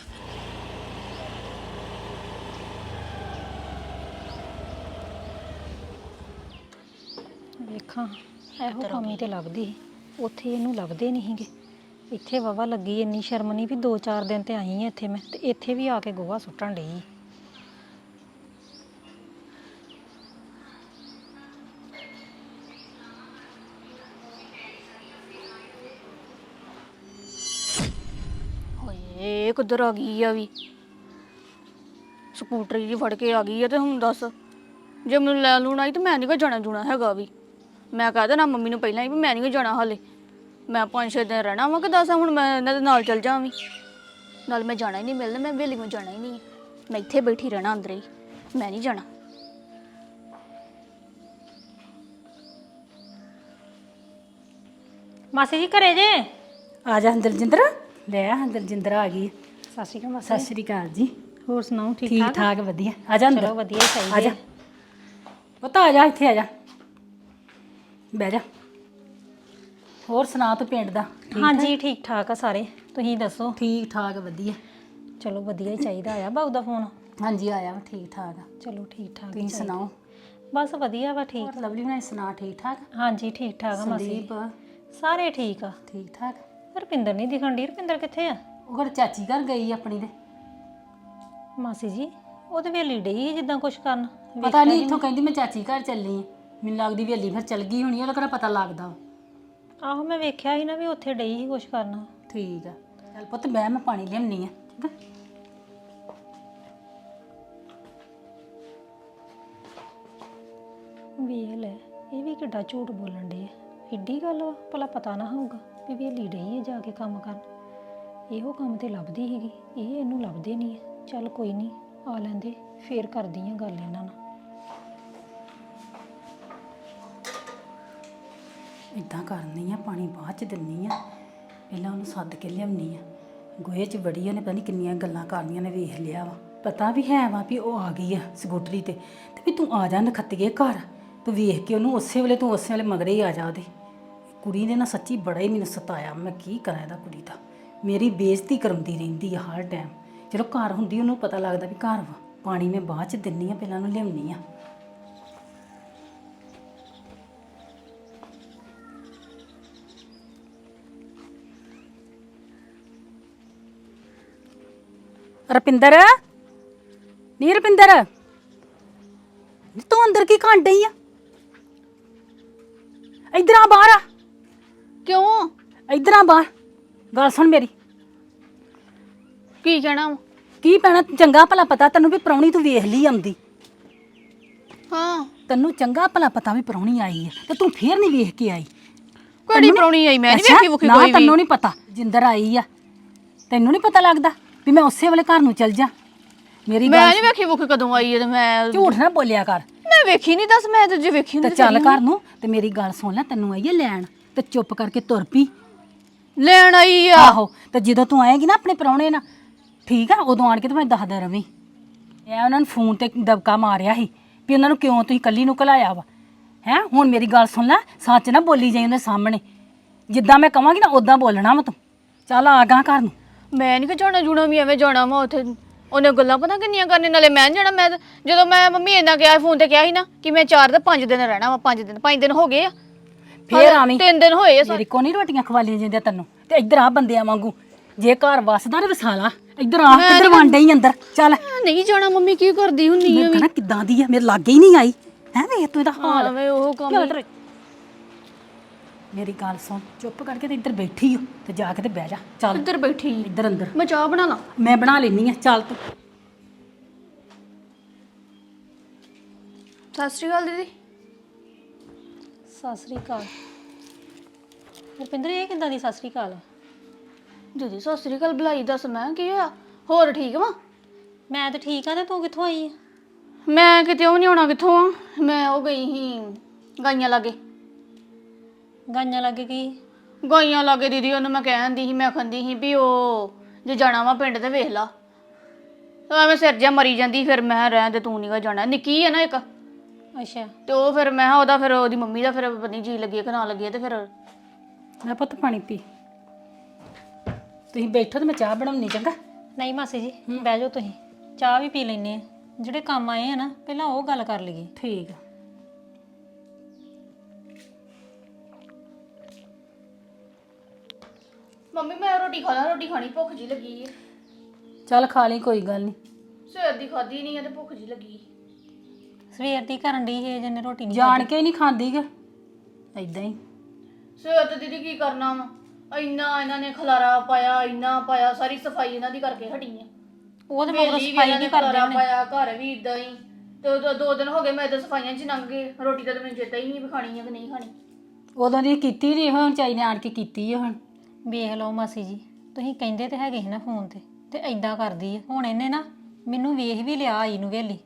Speaker 9: ਵੇਖਾਂ ਇਹੋ ਕੰਮੀ ਤੇ ਲੱਭਦੀ। ਸੀ। ਉੱਥੇ ਇਹਨੂੰ ਲੱਭਦੇ ਨਹੀਂ ਸੀਗੇ। ਇੱਥੇ ਵਾਵਾ ਲੱਗੀ ਇੰਨੀ ਸ਼ਰਮ ਨਹੀਂ ਵੀ 2-4 ਦਿਨ ਤੇ ਆਈ ਆ ਇੱਥੇ ਮੈਂ ਤੇ ਇੱਥੇ ਵੀ ਆ ਕੇ ਗੋਹਾ ਸੁੱਟਣ ਡਈ।
Speaker 8: ਹੋਏ ਕਿੱਧਰ ਆ ਗਈ ਆ ਵੀ? ਸਕੂਟਰੀ ਜੀ ਫੜ ਕੇ ਆ ਗਈ ਆ ਤੇ ਹੁਣ ਦੱਸ। ਜੇ ਮੈਨੂੰ ਲੈ ਲੂਣ ਆਈ ਤੇ ਮੈਂ ਨਹੀਂ ਕੋ ਜਾਣਾ ਜੁਣਾ ਹੈਗਾ ਵੀ। ਮੈਂ ਕਹਿ ਦੇਣਾ ਮੰਮੀ ਨੂੰ ਪਹਿਲਾਂ ਹੀ ਵੀ ਮੈਂ ਨਹੀਂ ਜਾਣਾ ਹਾਲੇ। ਮੈਂ ਪੰਜ ਛੇ ਦਿਨ ਰਹਿਣਾ ਵਾ ਕਿ ਦੱਸ ਹੁਣ ਮੈਂ ਇਹਨਾਂ ਦੇ ਨਾਲ ਚੱਲ ਜਾਵਾਂ ਨਾਲ ਮੈਂ ਜਾਣਾ ਹੀ ਨਹੀਂ ਮਿਲਣਾ ਮੈਂ ਵੇਲੀ ਨੂੰ ਜਾਣਾ ਹੀ ਨਹੀਂ। ਮੈਂ ਇੱਥੇ ਬੈਠੀ ਰਹਿਣਾ ਅੰਦਰ ਹੀ ਮੈਂ ਨਹੀਂ ਜਾਣਾ।
Speaker 9: ਮਾਸੀ ਜੀ ਘਰੇ ਜੇ? ਆ ਜਾ ਦਲਜਿੰਦਰ ਲੈ ਆ ਦਲਜਿੰਦਰ ਆ ਗਈ। ਸਤਿ ਸ਼੍ਰੀ ਅਕਾਲ ਸਤਿ ਸ਼੍ਰੀ ਅਕਾਲ ਜੀ।
Speaker 4: ਹੋਰ ਸੁਣਾਓ ਠੀਕ
Speaker 9: ਠੀਕ? ਠਾਕ ਵਧੀਆ। ਆ ਜਾ ਅੰਦਰ।
Speaker 4: ਚਲੋ ਵਧੀਆ ਹੀ ਚਾਹੀਦੇ
Speaker 9: ਆ ਜਾ। ਪੁੱਤ ਆ ਜਾ ਇੱਥੇ ਆ ਜਾ। ਬਹਿ ਜਾ। ਹੋਰ ਸੁਣਾ ਤੂੰ ਪਿੰਡ ਦਾ?
Speaker 4: ਹਾਂਜੀ ਠੀਕ? ਠਾਕ ਆ ਸਾਰੇ। ਤੁਸੀਂ ਦੱਸੋ?
Speaker 9: ਠੀਕ ਠਾਕ ਵਧੀਆ।
Speaker 4: ਚਲੋ ਵਧੀਆ ਹੀ ਚਾਹੀਦਾ ਆ ਬਾਊ ਦਾ ਫੋਨ।
Speaker 9: ਹਾਂਜੀ ਆਇਆ ਵਾ ਠੀਕ ਠਾਕ ਆ।
Speaker 4: ਚਲੋ ਠੀਕ ਠਾਕ
Speaker 9: ਤੁਸੀਂ ਸੁਣਾਓ?
Speaker 4: ਬਸ ਵਧੀਆ ਵਾ ਠੀਕ।
Speaker 9: ਲਵਲੀ ਨੇ ਸੁਣਾ ਠੀਕ ਠਾਕ
Speaker 4: ਹਾਂਜੀ ਠੀਕ ਠਾਕ ਆ ਮਾਸੀ।
Speaker 9: ਸੰਦੀਪ?
Speaker 4: ਸਾਰੇ ਠੀਕ ਆ।
Speaker 9: ਠੀਕ ਠਾਕ
Speaker 4: ਰੁਪਿੰਦਰ ਨਹੀਂ ਦਿਖਣ ਦੀ ਰੁਪਿੰਦਰ ਕਿੱਥੇ ਆ?
Speaker 9: ਉਹ ਘਰ ਚਾਚੀ ਘਰ ਗਈ ਆਪਣੀ ਦੇ
Speaker 4: ਮਾਸੀ ਜੀ ਉਹ ਤੇ ਵੇਲੀ ਡਈ ਜਿੱਦਾਂ ਕੁਛ ਕਰਨ।
Speaker 9: ਪਤਾ ਨਹੀਂ ਇੱਥੋਂ ਕਹਿੰਦੀ ਮੈਂ ਚਾਚੀ ਘਰ ਚੱਲੀ ਆ। ਮੈਨੂੰ ਲੱਗਦੀ ਵੇਲੀ ਫਿਰ ਚੱਲ ਗਈ ਹੋਣੀ ਉਹਦਾ ਕਿਹੜਾ ਪਤਾ ਲੱਗਦਾ ਵਾ।
Speaker 4: ਆਹੋ ਮੈਂ ਵੇਖਿਆ ਸੀ ਨਾ ਵੀ ਉੱਥੇ ਡਈ ਸੀ ਕੁਛ ਕਰਨ।
Speaker 9: ਠੀਕ ਆ। ਚੱਲ ਪੁੱਤ ਬਹਿ ਮੈਂ ਪਾਣੀ ਲਿਆਉਣੀ ਆ ਠੀਕ ਆ?
Speaker 4: ਵੇਖ ਲੈ ਇਹ ਵੀ ਕਿੱਡਾ ਝੂਠ ਬੋਲਣ ਡੇ ਏਡੀ ਗੱਲ ਵਾ, ਭਲਾ ਪਤਾ ਨਾ ਹੋਊਗਾ। ਵੀ ਵੇਲੀ ਡਈ ਹੈ ਜਾ ਕੇ ਕੰਮ ਕਰਨ। ਇਹੋ ਕੰਮ ਤੇ ਲੱਭਦੀ ਸੀਗੀ, ਇਹ ਇਹਨੂੰ ਲੱਭਦੇ ਨਹੀਂ ਹੈ ਚੱਲ ਕੋਈ ਨਹੀਂ, ਆ ਲੈਂਦੇ, ਫੇਰ ਕਰਦੀ ਆ ਗੱਲ ਇਹਨਾਂ ਨਾਲ।
Speaker 9: ਇਦਾਂ ਕਰਨੀ ਆ, ਪਾਣੀ ਬਾਅਦ ਚ ਦਿੰਨੀ ਆ। ਪਹਿਲਾਂ ਉਹਨੂੰ ਸੱਦ ਕੇ ਲਿਆਉਣੀ ਆ। ਗੋਹੇ ਚ ਬੜੀ ਉਹਨੇ ਪਤਾ ਨਹੀਂ ਕਿੰਨੀਆਂ ਗੱਲਾਂ ਕਰਨੀਆਂ ਨੇ, ਵੇਖ ਲਿਆ ਵਾ। ਪਤਾ ਵੀ ਹੈ ਵਾ ਵੀ ਉਹ ਆ ਗਈ ਆ ਸਕੂਟਰੀ ਤੇ। ਤੇ ਵੀ ਤੂੰ ਆ ਜਾ ਨਖੱਤੀਏ ਘਰ। ਤੂੰ ਵੇਖ ਕੇ ਉਹਨੂੰ ਉਸੇ ਵੇਲੇ, ਤੂੰ ਉਸੇ ਵੇਲੇ ਮਗਰੇ ਹੀ ਆ ਜਾ ਉਹਦੇ। ਕੁੜੀ ਨੇ ਨਾ ਸੱਚੀ ਬੜਾ ਹੀ ਮੈਨੂੰ ਸਤਾਇਆ। ਮੈਂ ਕੀ ਕਰਾਂ ਇਹਦਾ ਕੁੜੀ ਦਾ? ਮੇਰੀ ਬੇਇੱਜ਼ਤੀ ਕਰਮਦੀ ਰਹਿੰਦੀ ਆ ਹਰ ਟਾਈਮ ਜਦੋਂ ਘਰ ਹੁੰਦੀ, ਉਹਨੂੰ ਪਤਾ ਲੱਗਦਾ ਵੀ ਘਰ ਵਾ। ਪਾਣੀ ਮੈਂ ਬਾਅਦ ਚ ਦਿੰਨੀ ਆ, ਪਹਿਲਾਂ ਉਹਨੂੰ ਲਿਆਉਣੀ ਆ। ਰਪਿੰਦਰ? ਨੀ ਰਪਿੰਦਰ? ਨੀ ਤੂੰ ਅੰਦਰ ਕੀ ਘੰਟ ਡਈ ਆ? ਇਧਰ ਆ ਬਾਹਰ ਆ।
Speaker 8: ਕਿਉਂ?
Speaker 9: ਇਧਰ ਆ ਬਾਹਰ। ਗੱਲ ਸੁਣ ਮੇਰੀ।
Speaker 8: ਕੀ ਕਹਿਣਾ ਵਾ?
Speaker 9: ਕੀ ਪੈਣਾ? ਚੰਗਾ ਭਲਾ ਪਤਾ ਤੈਨੂੰ ਵੀ ਪ੍ਰਾਹੁਣੀ ਤੂੰ ਵੇਖ ਲਈ ਆਉਂਦੀ।
Speaker 8: ਹਾਂ।
Speaker 9: ਤੈਨੂੰ ਚੰਗਾ ਭਲਾ ਪਤਾ ਵੀ ਪ੍ਰਾਹੁਣੀ ਆਈ ਹੈ ਤੇ ਤੂੰ ਫੇਰ ਨਹੀਂ ਵੇਖ ਕੇ ਆਈ।
Speaker 8: ਕਿਹੜੀ ਪ੍ਰਾਹੁਣੀ ਆਈ? ਮੈਂ ਨਹੀਂ
Speaker 9: ਅੱਛਾ,
Speaker 8: ਵੇਖੀ
Speaker 9: ਨਾ
Speaker 8: ਕੋਈ ਵੀ।
Speaker 9: ਤੈਨੂੰ ਨਹੀਂ ਪਤਾ। ਜਿੰਦਰ ਆਈ ਆ। ਤੈਨੂੰ ਨਹੀਂ ਪਤਾ ਲੱਗਦਾ ਵੀ ਮੈਂ ਉਸੇ ਵੇਲੇ ਘਰ ਨੂੰ ਚਲ ਜਾ। ਮੇਰੀ
Speaker 8: ਮੈਂ
Speaker 9: ਗੱਲ
Speaker 8: ਨਹੀਂ ਵੇਖੀ ਵੁਖੀ ਕਦੋਂ ਆਈ ਹੈ ਤੇ ਮੈਂ
Speaker 9: ਝੂਠ ਨਾ ਬੋਲਿਆ ਕਰ।
Speaker 8: ਮੈਂ ਵੇਖੀ ਨਹੀਂ ਦੱਸ ਮੈਂ ਤੇ ਜੇ ਵੇਖੀ
Speaker 9: ਤੇ
Speaker 8: ਹੁੰਦੀ
Speaker 9: ਚੱਲ ਘਰ ਨੂੰ ਤੇ ਮੇਰੀ ਗੱਲ ਸੁਣ ਲੈ ਤੈਨੂੰ ਆਈਏ ਲੈਣ। ਤੇ ਚੁੱਪ ਕਰਕੇ ਤੁਰ ਪਈ।
Speaker 8: ਲੈਣ ਆਈ ਆ।
Speaker 9: ਆਹੋ ਤੇ ਜਦੋਂ ਤੂੰ ਆਏਗੀ ਨਾ ਆਪਣੇ ਪ੍ਰਾਹੁਣੇ ਨਾਲ ਠੀਕ ਆ ਉਦੋਂ ਆਣ ਕੇ ਤੇ ਮੈਂ ਦੱਸਦਾ ਰਵੀ। ਮੈਂ ਉਹਨਾਂ ਨੂੰ ਫੋਨ ਤੇ ਦਬਕਾ ਮਾਰਿਆ ਸੀ ਵੀ ਉਹਨਾਂ ਨੂੰ ਕਿਉਂ ਤੁਸੀਂ ਕੱਲੀ ਨੂੰ ਘਲਾਇਆ ਵਾ। ਹੈ ਹੁਣ ਮੇਰੀ ਗੱਲ ਸੁਣ ਲੈ ਸੱਚ ਨਾ ਬੋਲੀ ਜਾਈ ਉਹਦੇ ਸਾਹਮਣੇ। ਜਿੱਦਾਂ ਮੈਂ ਕਵਾਂਗੀ ਨਾ ਉਦਾਂ ਬੋਲਣਾ ਵਾ ਤੂੰ। ਚੱਲ ਆ ਗਾ ਘਰ ਨੂੰ।
Speaker 8: ਮੈਂ ਨਹੀਂ ਕਿ ਜਾਣਾ ਜੂਣਾ ਵੀ ਐਵੇਂ ਜਾਣਾ ਵਾ ਉੱਥੇ। ਉਹਨੇ ਗੱਲਾਂ ਪਤਾ ਕਿੰਨੀਆਂ ਕਰਨੇ ਨਾਲੇ ਮੈਂ ਨੀ ਜਾਣਾ ਮੈਂ ਤਾਂ- ਜਦੋਂ ਮੈਂ ਮੰਮੀ ਇਹਨਾਂ ਕਿਹਾ ਫੋਨ ਤੇ ਕਿਹਾ ਸੀ ਨਾ ਕਿ ਮੈਂ 4 ਤੇ 5 ਦਿਨ ਰਹਿਣਾ ਵਾ 5 ਦਿਨ 5 ਦਿਨ ਹੋ ਗਏ ਆ।
Speaker 9: ਫੇਰ ਆਵੀਂ।
Speaker 8: ਤਿੰਨ ਦਿਨ ਹੋਏ ਆ
Speaker 9: ਮੇਰੀ ਕੋ ਨਹੀਂ ਰੋਟੀਆਂ ਖਵਾਲੀਆਂ ਜਾਂਦੀਆਂ ਤੈਨੂੰ। ਤੇ ਇੱਧਰ ਆ ਬੰਦਿਆਂ ਵਾਂਗੂ। ਜੇ ਘਰ ਵਸਦਾ ਤੇ ਵਸਾਲਾ ਇੱਧਰ ਆ ਕਿੱਧਰ ਵੰਡੇ ਹੀ ਅੰਦਰ। ਚੱਲ।
Speaker 8: ਨਹੀਂ ਜਾਣਾ ਮੰਮੀ ਕੀ ਕਰਦੀ ਹੁੰਨੀ
Speaker 9: ਮੈਂ ਕਹਣਾ ਕਿੱਦਾਂ ਦੀ ਆ ਮੇਰੇ ਲਾਗੇ ਹੀ ਨਹੀਂ ਆਈ। ਹੈ ਵੇ ਤੂੰ ਇਹਦਾ ਹਾਲ।
Speaker 8: ਆਵੇਂ ਉਹ ਕੰਮ
Speaker 9: ਇੱਧਰ। ਮੇਰੀ ਗੱਲ ਸੁਣ ਚੁੱਪ ਕਰਕੇ ਤੇ ਇੱਧਰ ਬੈਠੀ ਹੋ ਤੇ ਜਾ ਕੇ ਤੇ ਬਹਿ ਜਾ। ਚੱਲ।
Speaker 8: ਇੱਧਰ ਬੈਠੀ।
Speaker 9: ਇੱਧਰ ਅੰਦਰ।
Speaker 8: ਮੈਂ ਚਾਹ ਬਣਾ ਲਾਂ।
Speaker 9: ਮੈਂ ਬਣਾ ਲੈਣੀ ਆ ਚੱਲ ਤੂੰ।
Speaker 8: ਸਤਿ ਸ਼੍ਰੀ ਅਕਾਲ ਦੀਦੀ।
Speaker 4: ਸਤਿ ਸ੍ਰੀ ਅਕਾਲ। ਰੁਪਿੰਦਰ ਇਹ ਕਿੱਦਾਂ ਦੀ ਸਤਿ ਸ੍ਰੀ ਅਕਾਲ
Speaker 8: ਦੀਦੀ ਸਤਿ ਸ਼੍ਰੀ ਅਕਾਲ ਬੁਲਾਈ ਦੱਸ ਮੈਂ ਕੀ ਹੋਇਆ? ਹੋਰ ਠੀਕ ਵਾ?
Speaker 4: ਮੈਂ ਤਾਂ ਠੀਕ ਆ ਤੇ ਤੂੰ ਕਿੱਥੋਂ ਆਈ ਆ?
Speaker 8: ਮੈਂ ਕਿਤੇ ਉਹ ਨਹੀਂ ਆਉਣਾ ਕਿੱਥੋਂ ਆ? ਮੈਂ ਉਹ ਗਈ ਸੀ ਗਾਈਆਂ ਲਾਗੇ।
Speaker 4: ਗਾਈਆਂ ਲੱਗ ਗਈ
Speaker 8: ਗਾਈਆਂ ਲਾਗੇ ਦੀਦੀ ਉਹਨੂੰ ਮੈਂ ਕਹਿੰਦੀ ਸੀ ਮੈਂ ਖੰਦੀ ਸੀ ਵੀ ਉਹ ਜੇ ਜਾਣਾ ਵਾ ਪਿੰਡ ਤੇ ਵੇਖ ਲਾ। ਤਾਂ ਐਵੇਂ ਸਿਰ ਜਿਹਾ ਮਰੀ ਜਾਂਦੀ ਫਿਰ ਮੈਂ ਰਹਿਣ ਦੇ ਤੂੰ ਨਹੀਂਗਾ ਜਾਣਾ। ਨਿੱਕੀ ਹੈ ਨਾ ਇੱਕ?
Speaker 4: ਅੱਛਾ।
Speaker 8: ਤੇ ਉਹ ਫਿਰ ਮੈਂ ਕਿਹਾ ਉਹਦਾ ਫਿਰ ਉਹਦੀ ਮੰਮੀ ਦਾ ਫਿਰ ਨਹੀਂ ਜੀ ਲੱਗੀ ਕਿ ਨਾ ਲੱਗੀ ਤੇ ਫਿਰ
Speaker 9: ਮੈਂ ਪੁੱਤ ਪਾਣੀ ਪੀ। ਤੁਸੀਂ ਬੈਠੋ ਤੇ ਮੈਂ ਚਾਹ ਬਣਾਉਣੀ ਚੰਗਾ?
Speaker 4: ਨਹੀਂ ਮਾਸੀ ਜੀ ਬਹਿ ਜਾਓ ਤੁਸੀਂ। ਚਾਹ ਵੀ ਪੀ ਲੈਨੇ ਆ। ਜਿਹੜੇ ਕੰਮ ਆਏ ਆ ਨਾ ਪਹਿਲਾਂ ਉਹ ਗੱਲ ਕਰ ਲਈਏ।
Speaker 9: ਠੀਕ ਆ।
Speaker 8: ਮੰਮੀ ਮੈਂ ਰੋਟੀ ਖਾਣਾ ਰੋਟੀ ਖਾਣੀ ਭੁੱਖ ਜੀ ਲੱਗੀ ਹੈ
Speaker 9: ਚੱਲ ਖਾ ਲਈ ਕੋਈ ਗੱਲ ਨਹੀਂ
Speaker 8: ਸਵੇਰ ਦੀ ਖਾਧੀ ਨਹੀਂ ਹੈ ਤੇ ਭੁੱਖ ਜੀ ਲੱਗੀ
Speaker 4: ਸਵੇਰ ਦੀ ਕਰਨ ਦੀ ਇਹ ਜਨੇ ਰੋਟੀ ਨਹੀਂ
Speaker 9: ਜਾਣ ਕੇ ਹੀ ਨਹੀਂ ਖਾਂਦੀ ਗਾ। ਐਦਾਂ ਹੀ।
Speaker 8: ਸਵੇਰ ਤੇ ਦੀਦੀ ਕੀ ਕਰਨਾ ਵਾ? ਇੰਨਾ ਇਹਨਾਂ ਨੇ ਖਲਾਰਾ ਪਾਇਆ ਇੰਨਾ ਪਾਇਆ ਸਾਰੀ ਸਫ਼ਾਈ ਇਹਨਾਂ ਦੀ ਕਰਕੇ ਹਟੀ ਆ।
Speaker 4: ਉਹ ਤੇ ਮਗਰੋਂ
Speaker 8: ਵੀ
Speaker 4: ਸਫ਼ਾਈ
Speaker 8: ਇਹਨਾਂ ਨੇ
Speaker 4: ਨਹੀਂ ਕਰਦੇ
Speaker 8: ਖਲਾਰਾ
Speaker 4: ਉਹਨੇ
Speaker 8: ਪਾਇਆ ਘਰ ਵੀ ਇਦਾਂ ਹੀ। ਤੇ ਉਦੋਂ ਦੋ ਦਿਨ ਹੋ ਗਏ ਮੈਂ ਤਾਂ ਸਫਾਈਆਂ 'ਚ ਹੀ ਲੰਘ ਗਏ ਰੋਟੀ ਤਾਂ ਮੈਨੂੰ ਚੇਤਾ ਹੀ ਨਹੀਂ ਵੀ ਖਾਣੀ ਹੈ ਕਿ ਨਹੀਂ ਖਾਣੀ।
Speaker 9: ਉਦੋਂ ਦੀ ਕੀਤੀ ਨਹੀਂ ਹੁਣ ਚਾਈ ਨੇ ਆਣ ਕੇ ਕੀਤੀ ਆ ਹੁਣ।
Speaker 4: ਵੇਖ ਲਓ ਮਾਸੀ ਜੀ ਤੁਸੀਂ ਕਹਿੰਦੇ ਤੇ ਹੈਗੇ ਸੀ ਨਾ ਫੋਨ ਤੇ ਤੇ ਐਦਾਂ ਕਰਦੀ ਹੈ ਹੁਣ ਇਹਨੇ ਨਾ ਮੈਨੂੰ ਵੇਖ ਵੀ ਲਿਆ ਆਈ ਨੂੰ ਵੇਲੀ।